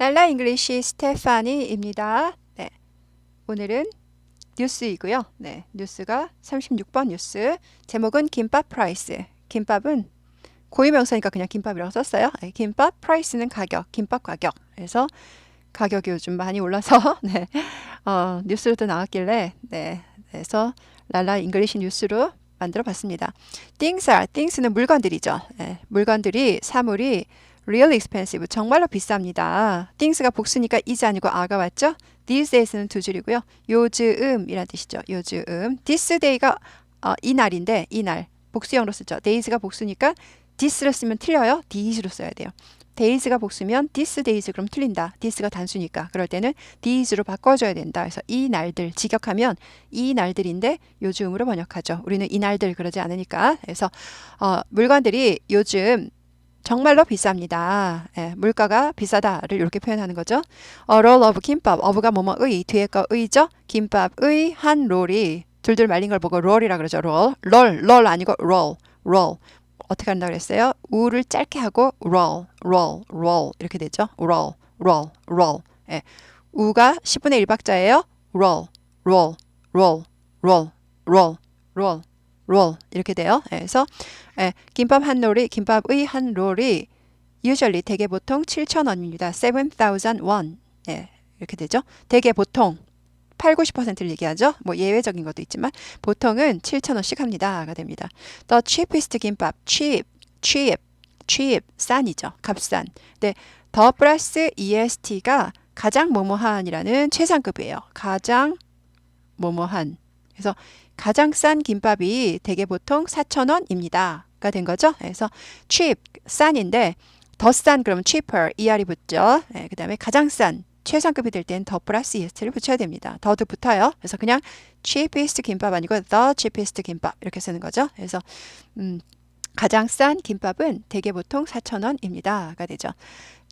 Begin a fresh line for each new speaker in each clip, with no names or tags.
랄라 잉글리시 스테파니입니다. 네. 오늘은 뉴스이고요. 네. 뉴스가 36번 뉴스. 제목은 김밥 프라이스. 김밥은 고유명사니까 그냥 김밥이라고 썼어요. 네. 김밥 프라이스는 가격, 김밥 가격. 그래서 가격이 요즘 많이 올라서 네. 어, 뉴스로도 나왔길래 네. 그래서 랄라 잉글리시 뉴스로 만들어 봤습니다. things are, things는 물건들이죠. 네. 물건들이 사물이 really expensive. 정말로 비쌉니다. things가 복수니까 is 아니고 a가 왔죠? these days는 두 줄이고요. 요즘이란 뜻이죠. 요즘. this day가 어, 이 날인데 이 날 복수형으로 쓰죠. days가 복수니까 this를 쓰면 틀려요. thes로 써야 돼요. days가 복수면 this days 그럼 틀린다. this가 단수니까. 그럴 때는 thes로 바꿔줘야 된다. 그래서 이 날들 직역하면 이 날들인데 요즘으로 번역하죠. 우리는 이 날들 그러지 않으니까. 그래서 어, 물건들이 요즘 정말로 비쌉니다. 예, 물가가 비싸다를 이렇게 표현하는 거죠. A roll of 김밥, of가 뭐뭐의, 뒤에 거 의죠. 김밥의 한 롤이 둘둘 말린 걸 보고 롤이라 그러죠. 롤, 롤, 롤 아니고 roll, roll. 어떻게 한다 그랬어요? 우를 짧게 하고 roll, roll, roll 이렇게 되죠. roll, roll, roll. 예, 우가 10분의 1 박자예요. roll, roll, roll, roll, roll, roll. 롤 이렇게 돼요. 예, 그래서 예, 김밥 한 롤이 김밥의 한 롤이 usually 대개 보통 7,000원입니다. 7,000원. 예, 이렇게 되죠. 대개 보통 8, 90%를 얘기하죠. 뭐 예외적인 것도 있지만 보통은 7,000원씩 합니다가 됩니다. The cheapest 김밥, cheap, cheap, cheap, 싼이죠. 값싼. 네, 더 플러스 EST가 가장 뭐뭐한이라는 최상급이에요. 가장 뭐뭐한. 그래서 가장 싼 김밥이 대개 보통 4,000원입니다 가 된 거죠. 그래서 cheap, 싼인데 더 싼 그러면 cheaper, er이 붙죠. 네, 그 다음에 가장 싼, 최상급이 될 때는 더 플러스 est를 붙여야 됩니다. 더도 붙어요. 그래서 그냥 cheapest 김밥 아니고 the cheapest 김밥 이렇게 쓰는 거죠. 그래서 음, 가장 싼 김밥은 대개 보통 4,000원입니다가 되죠.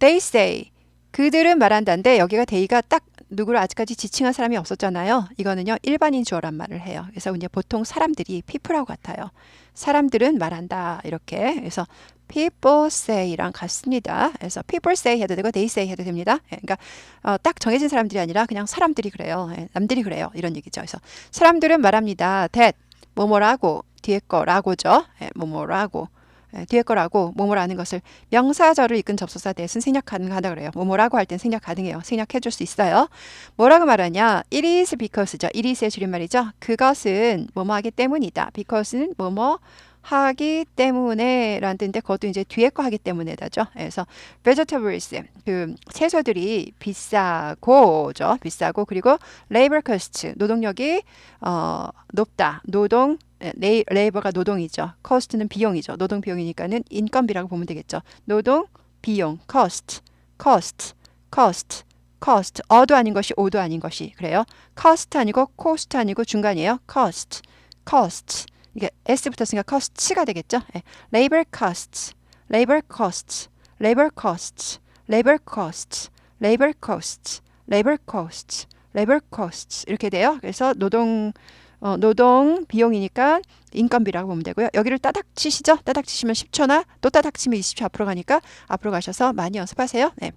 They say 그들은 말한다는데 여기가 데이가 딱 누구를 아직까지 지칭한 사람이 없었잖아요. 이거는요 일반인 주어란 말을 해요. 그래서 이제 보통 사람들이 people하고 같아요. 사람들은 말한다 이렇게. 그래서 people say랑 같습니다. 그래서 people say 해도 되고 they say 해도 됩니다. 예, 그러니까 어, 딱 정해진 사람들이 아니라 그냥 사람들이 그래요. 예, 남들이 그래요. 이런 얘기죠. 그래서 사람들은 말합니다. that 뭐뭐라고 뒤에 거라고죠. 예, 뭐뭐라고. 예, 뒤에 거라고 뭐뭐라는 것을 명사절을 이끈 접속사 대신 생략 가능하다 그래요. 뭐뭐라고 할 땐 생략 가능해요. 생략해 줄 수 있어요. 뭐라고 말하냐? It is because죠. It is의 줄임말이죠. 그것은 뭐뭐 하기 때문이다. because는 뭐뭐 하기 때문에 라는 뜻인데 그것도 이제 뒤에 거 하기 때문에다죠. 그래서 vegetables 그 채소들이 비싸고죠. 비싸고 그리고 labor cost 노동력이 어 높다. 노동 레이, 레이버가 노동이죠. cost는 비용이죠. 노동 비용이니까는 인건비라고 보면 되겠죠. 노동 비용 cost cost cost cost 어도 아닌 것이 오도 아닌 것이 그래요. cost 아니고 cost 아니고 중간이에요. cost cost 이게 s 붙었으니까 cost가 되겠죠. 네. labor costs labor costs labor costs labor costs labor costs labor costs labor costs 이렇게 돼요. 그래서 노동 어, 노동 비용이니까 인건비라고 보면 되고요. 여기를 따닥 치시죠. 따닥 치시면 10초나 또 따닥 치면 20초 앞으로 가니까 앞으로 가셔서 많이 연습하세요. 네.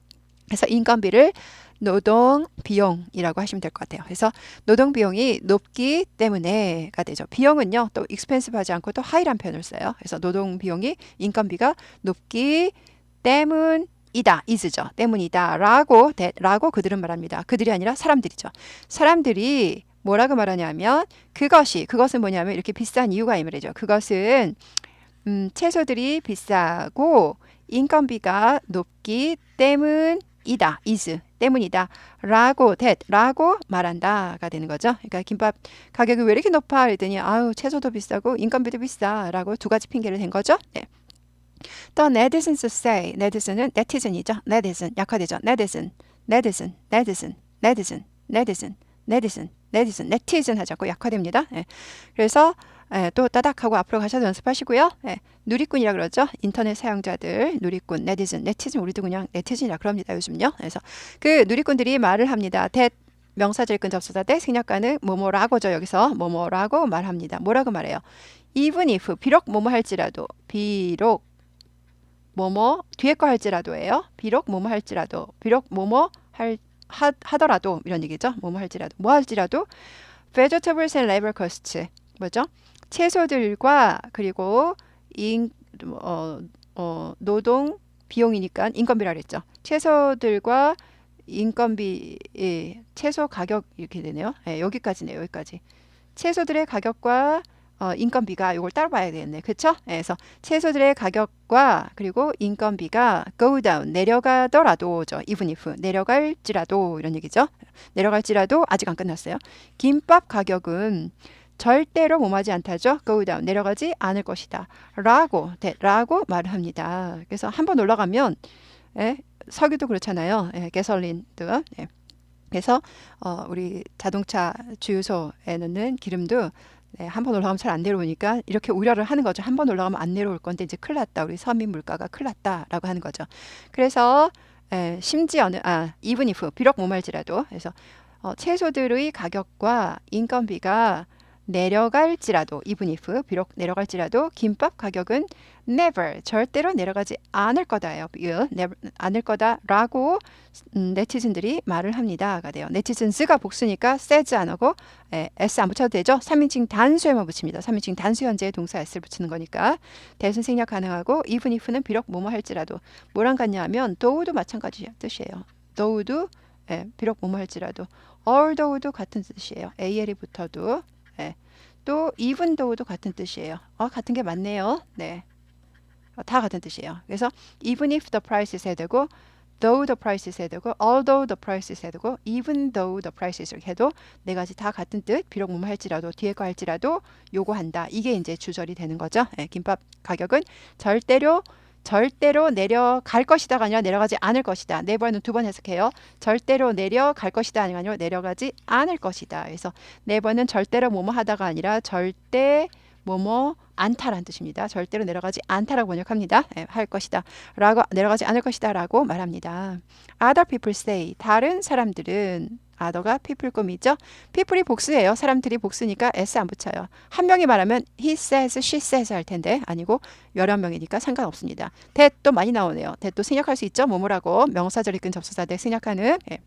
그래서 인건비를 노동 비용이라고 하시면 될 것 같아요. 그래서 노동 비용이 높기 때문에가 되죠. 비용은요 또 expensive 하지 않고 또 high란 표현을 써요. 그래서 노동 비용이 인건비가 높기 때문 이다 is죠. 때문이다라고 라고 그들은 말합니다. 그들이 아니라 사람들이죠. 사람들이 뭐라고 말하냐면 그것이 그것은 뭐냐면 이렇게 비싼 이유가 이 말이죠. 그것은 음, 채소들이 비싸고 인건비가 높기 때문이다. is 때문이다. 라고 that 라고 말한다가 되는 거죠. 그러니까 김밥 가격이 왜 이렇게 높아? 그랬더니 아유 채소도 비싸고 인건비도 비싸라고 두 가지 핑계를 댄 거죠. 네. 또 netizens say netizens은 netizen이죠. netizen 약화되죠. netizen netizen netizen netizen netizen netizen 네티즌, 네티즌 하자고 약화됩니다. 예. 그래서 예, 또 따닥 하고 앞으로 가셔서 연습하시고요. 예, 누리꾼이라 그러죠. 인터넷 사용자들 누리꾼, 네티즌, 네티즌 우리도 그냥 네티즌이라 그럽니다. 요즘요. 그래서 그 누리꾼들이 말을 합니다. 대 명사절근 접수사 대 생략가는 뭐뭐라고죠. 여기서 뭐뭐라고 말합니다. 뭐라고 말해요? even if 비록 뭐뭐 할지라도 비록 뭐뭐 뒤에 거 할지라도예요. 비록 뭐뭐 할지라도 비록 뭐뭐 할 하, 하더라도 이런 얘기죠. 뭐뭐 할지라도 뭐 할지라도 vegetables and labor costs 뭐죠? 채소들과 그리고 인, 어, 어, 노동 비용이니까 인건비라 그랬죠. 채소들과 인건비 예, 채소 가격 이렇게 되네요. 예, 여기까지네요. 여기까지. 채소들의 가격과 어, 인건비가 이걸 따로 봐야 되겠네. 그렇죠? 예, 그래서 채소들의 가격과 그리고 인건비가 go down 내려가더라도죠. even if 내려갈지라도 이런 얘기죠. 내려갈지라도 아직 안 끝났어요. 김밥 가격은 절대로 몸하지 않다죠. go down 내려가지 않을 것이다. 라고 네, 라고 말을 합니다. 그래서 한번 올라가면 예, 석유도 그렇잖아요. 예, 가솔린도 예. 그래서 어, 우리 자동차 주유소에 넣는 기름도 네, 한 번 올라가면 잘 안 내려오니까 이렇게 우려를 하는 거죠. 한 번 올라가면 안 내려올 건데 이제 큰일 났다. 우리 서민 물가가 큰일 났다라고 하는 거죠. 그래서 에, 심지어는 아 even if 비록 뭐 말지라도 그래서 어, 채소들의 가격과 인건비가 내려갈지라도 even if 비록 내려갈지라도 김밥 가격은 never 절대로 내려가지 않을 거다예요. will never 않을 거다라고 음, 네티즌들이 말을 합니다가 돼요. 네티즌스가 복수니까 says 안 하고 에, s 안 붙여도 되죠. 3인칭 단수에만 붙입니다. 3인칭 단수 현재에 동사 s를 붙이는 거니까 대순 생략 가능하고 even if는 비록 뭐뭐 할지라도 뭐랑 같냐 하면 though도 마찬가지 뜻이에요. though도 예, 비록 뭐뭐 할지라도 although도 같은 뜻이에요. al이 붙어도 예. 또 even though도 같은 뜻이에요. 어, 같은 게 맞네요. 네. 어, 다 같은 뜻이에요. 그래서 even if the price is 해야 되고 though the price is 해야 되고 although the price is 해야 되고 even though the price is 이렇게 해도 네 가지 다 같은 뜻 비록 뭐뭐 할지라도 뒤에 거 할지라도 요구한다. 이게 이제 주절이 되는 거죠. 예, 김밥 가격은 절대로 절대로 내려갈 것이다가 아니라 내려가지 않을 것이다. 네 번은 두번 해석해요. 절대로 내려갈 것이다 아니면 내려가지 않을 것이다. 그래서 네 번은 절대로 뭐뭐 하다가 아니라 절대 뭐뭐 않다라는 뜻입니다. 절대로 내려가지 않다라고 번역합니다. 네, 할 것이다. 라고 내려가지 않을 것이다 라고 말합니다. Other people say 다른 사람들은 other가 people 꿈이죠. people이 복수예요. 사람들이 복수니까 s 안 붙여요. 한 명이 말하면 he says, she says 할 텐데 아니고 여러 명이니까 상관없습니다. that도 많이 나오네요. that도 생략할 수 있죠. 뭐뭐라고 명사절 이끈 접수사 대 생략하는 예.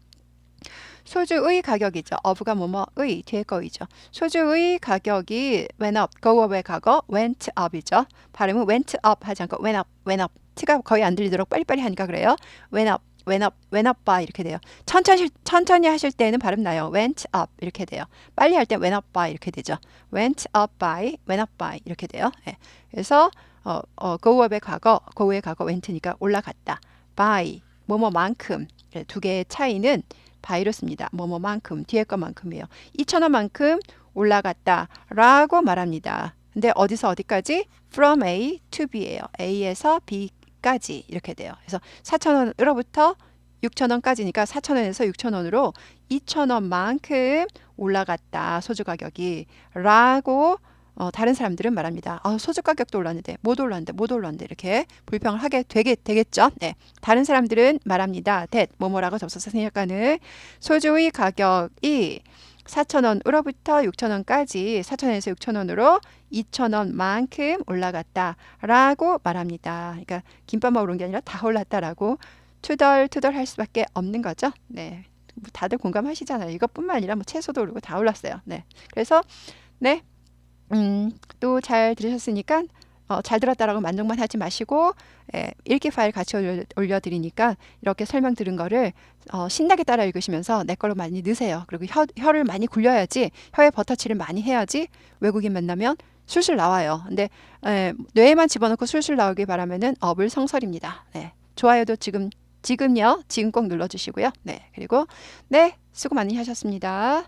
소주의 가격이죠. of가 뭐뭐의 뒤에 거이죠. 소주의 가격이 went up, go up의 과거 went up이죠. 발음은 went up 하지 않고 went up, went up. t가 거의 안 들리도록 빨리빨리 하니까 그래요. went up, went up, went up by 이렇게 돼요. 천천히 천천히 하실 때는 발음 나요. went up 이렇게 돼요. 빨리 할 때 went up by 이렇게 되죠. went up by, went up by 이렇게 돼요. 예. 그래서 어, 어, go up의 과거, go의 과거 went니까 올라갔다. by 뭐뭐만큼 예, 두 개의 차이는 바이러스입니다. 뭐뭐만큼 뒤에 것만큼이에요. 2천 원만큼 올라갔다라고 말합니다. 근데 어디서 어디까지? From A to B예요. A에서 B 까지 이렇게 돼요. 그래서 4천원으로부터 6천원까지니까 4천원에서 6천원으로 2천원만큼 올라갔다. 소주 가격이 라고 어, 다른 사람들은 말합니다. 아, 소주 가격도 올랐는데 못 올랐는데 못 올랐는데 이렇게 불평을 하게 되게 되겠죠. 네. 다른 사람들은 말합니다. that 뭐뭐라고 접속사 생략가는 소주의 가격이 4천원으로부터 6천원까지 4천원에서 6천원으로 2천원만큼 올라갔다라고 말합니다. 그러니까 김밥만 오른 게 아니라 다 올랐다라고 투덜투덜 할 수밖에 없는 거죠. 네. 뭐 다들 공감하시잖아요. 이것뿐만 아니라 뭐 채소도 오르고 다 올랐어요. 네. 그래서 네. 음, 또 잘 들으셨으니까 어, 잘 들었다라고 만족만 하지 마시고 예, 읽기 파일 같이 올려, 드리니까 이렇게 설명 들은 거를 어, 신나게 따라 읽으시면서 내 걸로 많이 넣으세요. 그리고 혀, 혀를 많이 굴려야지 혀에 버터치를 많이 해야지 외국인 만나면 술술 나와요. 근데 예, 뇌에만 집어넣고 술술 나오길 바라면은 어불성설입니다. 네. 좋아요도 지금 지금요 지금 꼭 눌러주시고요. 네 그리고 네 수고 많이 하셨습니다.